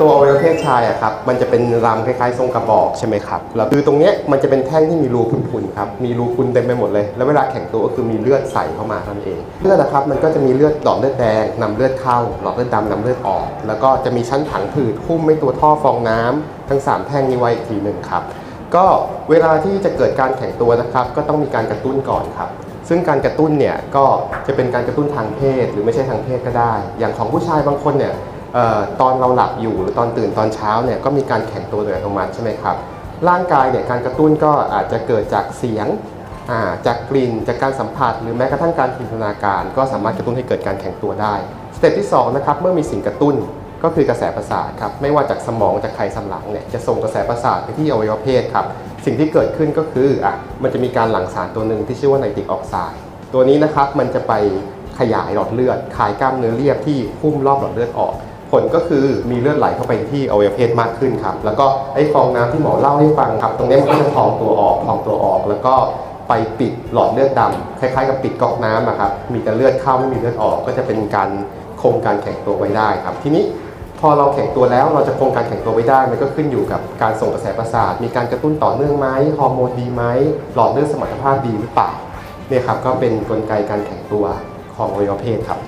ตัวอวัยวะเพศชายอะครับ มันจะเป็นรำคล้ายๆทรงกระบอกใช่ไหมครับแล้วคือตรงเนี้ยมันจะเป็นแท่งที่มีรูพุนๆครับ มีรูพุนเต็มไปหมดเลย แล้วเวลาแข็งตัวก็คือมีเลือดใส่เข้ามานั่นเอง เลือดนะครับ มันก็จะมีเลือดหลอดเลือดแดงนำเลือดเข้า หลอดเลือดดำนำเลือดออก แล้วก็จะมีชั้นผังผืดหุ้มไม่ตัวท่อฟองน้ำทั้งสามแท่งนี้ไว้อีกทีหนึ่งครับ ก็เวลาที่จะเกิดการแข็งตัวนะครับ ก็ต้องมีการกระตุ้นก่อนครับ ซึ่งการกระตุ้นเนี่ยก็จะเป็นการกระตุ้นทางเพศ หรือไม่ใช่ทางเพศก็ได้ อย่างของผู้ชายบางคนเนี่ย ตอนเราหลับอยู่หรือตอนตื่นตอนเช้าเนี่ยก็มีการแข็งตัวโดยอัตโนมัติใช่ไหมครับร่างกายเนี่ยการกระตุ้นก็อาจจะเกิดจากเสียงาจากกลิ่นจากการสัมผัส หรือแม้กระทั่งการจินตนาการ ก็สามารถกระตุ้นให้เกิดการแข็งตัวได้สเต็ปที่สองนะครับเมื่อมีสิ่งกระตุ้นก็คือกระแสประสาทครับไม่ว่าจากสมองจากไขสันหลังเนี่ยจะส่งกระแสประสาทไปที่อวัยวะเพศครับสิ่งที่เกิดขึ้นก็คืออะมันจะมีการหลั่งสารตัวหนึ่งที่ชื่อว่าไนตริกออกไซด์ตัวนี้นะครับมันจะไปขยายหลอดเลือดขายกล้ามเนื้อเรียบที่หุ้มรอบหลอดเลือดออก ผลก็คือมีเลือดไหลเข้าไปที่อวัยวะเพศมากขึ้นครับ แล้วก็ไอ้ฟองน้ำที่หมอเล่าให้ฟังครับ ตรงนี้มันก็จะพองตัวออกพองตัวออก แล้วก็ไปปิดหลอดเลือดดำคล้ายๆ กับปิดก๊อกน้ำอะครับ มีแต่เลือดเข้าไม่มีเลือดออก ก็จะเป็นการคงการแข็งตัวไว้ได้ครับ ทีนี้พอเราแข็งตัวแล้วเราจะคงการแข็งตัวไว้ได้ มันก็ขึ้นอยู่กับการส่งกระแสประสาท มีการกระตุ้นต่อเนื่องไหมฮอร์โมนดีไหมหลอดเลือดสมรรถภาพดีหรือเปล่าเนี่ยครับก็เป็นกลไกการแข็งตัวของอวัยวะเพศครับ